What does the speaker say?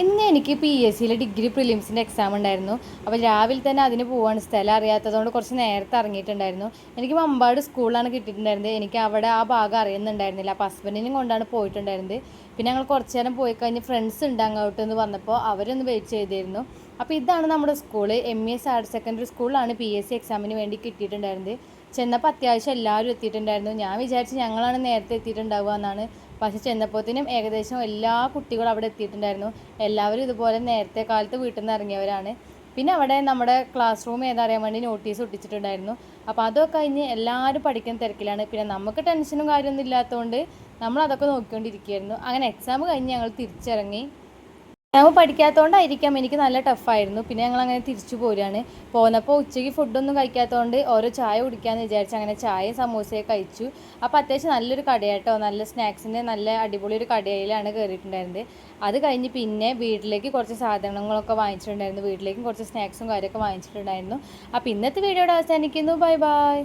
ഇന്ന് എനിക്ക് P S സിയിലെ ഡിഗ്രി പ്രിലിംസിന്റെ എക്സാം ഉണ്ടായിരുന്നു. അപ്പോൾ രാവിലെ തന്നെ അതിന് പോവാണ്. സ്ഥലം അറിയാത്തതുകൊണ്ട് കുറച്ച് നേരത്തെ ഇറങ്ങിയിട്ടുണ്ടായിരുന്നു. എനിക്ക് മമ്പാട് സ്കൂളിലാണ് കിട്ടിയിട്ടുണ്ടായിരുന്നത്. എനിക്ക് അവിടെ ആ ഭാഗം അറിയുന്നുണ്ടായിരുന്നില്ല. അപ്പോൾ ഹസ്ബൻഡിനും കൊണ്ടാണ് പോയിട്ടുണ്ടായിരുന്നത്. പിന്നെ ഞങ്ങൾ കുറച്ച് നേരം പോയി കഴിഞ്ഞ് ഫ്രണ്ട്സ് ഉണ്ട് അങ്ങോട്ട് എന്ന് പറഞ്ഞപ്പോൾ അവരൊന്ന് വെയിറ്റ് ചെയ്തിരുന്നു. അപ്പോൾ ഇതാണ് നമ്മുടെ school M E S higher secondary സ്കൂളിലാണ് പി എസ് സി എക്സാമിന് വേണ്ടി കിട്ടിയിട്ടുണ്ടായിരുന്നത്. ചെന്നപ്പോൾ അത്യാവശ്യം എല്ലാവരും എത്തിയിട്ടുണ്ടായിരുന്നു. ഞാൻ വിചാരിച്ച് ഞങ്ങളാണ് നേരത്തെ എത്തിയിട്ടുണ്ടാവുക എന്നാണ്. പക്ഷെ ചെന്നപ്പോഴത്തേനും ഏകദേശം എല്ലാ കുട്ടികളും അവിടെ എത്തിയിട്ടുണ്ടായിരുന്നു. എല്ലാവരും ഇതുപോലെ നേരത്തെ കാലത്ത് വീട്ടിൽ നിന്ന് ഇറങ്ങിയവരാണ്. പിന്നെ അവിടെ നമ്മുടെ ക്ലാസ് റൂം ഏതറിയാൻ വേണ്ടി നോട്ടീസ് ഒട്ടിച്ചിട്ടുണ്ടായിരുന്നു. അപ്പോൾ അതൊക്കെ കഴിഞ്ഞ് എല്ലാവരും പഠിക്കുന്ന തിരക്കിലാണ്. പിന്നെ നമുക്ക് ടെൻഷനും കാര്യമൊന്നും ഇല്ലാത്തതുകൊണ്ട് നമ്മൾ അതൊക്കെ നോക്കിക്കൊണ്ടിരിക്കുകയായിരുന്നു. അങ്ങനെ എക്സാം കഴിഞ്ഞ് ഞങ്ങൾ തിരിച്ചിറങ്ങി. എക്സാം പഠിക്കാത്തതുകൊണ്ടായിരിക്കാം എനിക്ക് നല്ല ടഫായിരുന്നു പിന്നെ ഞങ്ങൾ അങ്ങനെ തിരിച്ചു പോരുകയാണ്. പോന്നപ്പോൾ ഉച്ചയ്ക്ക് ഫുഡൊന്നും കഴിക്കാത്തതുകൊണ്ട് ഓരോ ചായ കുടിക്കാമെന്ന് വിചാരിച്ച് അങ്ങനെ ചായ സമൂസയൊക്കെ കഴിച്ചു. അപ്പോൾ അത്യാവശ്യം നല്ലൊരു കടയാട്ടോ. നല്ല സ്നാക്സിന്റെ നല്ല അടിപൊളി ഒരു കടയിലാണ് കയറിയിട്ടുണ്ടായിരുന്നത് അത് കഴിഞ്ഞ് പിന്നെ വീട്ടിലേക്ക് കുറച്ച് സാധനങ്ങളൊക്കെ വാങ്ങിച്ചിട്ടുണ്ടായിരുന്നു. വീട്ടിലേക്കും കുറച്ച് സ്നാക്സും കാര്യമൊക്കെ വാങ്ങിച്ചിട്ടുണ്ടായിരുന്നു. അപ്പോൾ ഇന്നത്തെ വീഡിയോയുടെ അവസാനിക്കുന്നു. Bye bye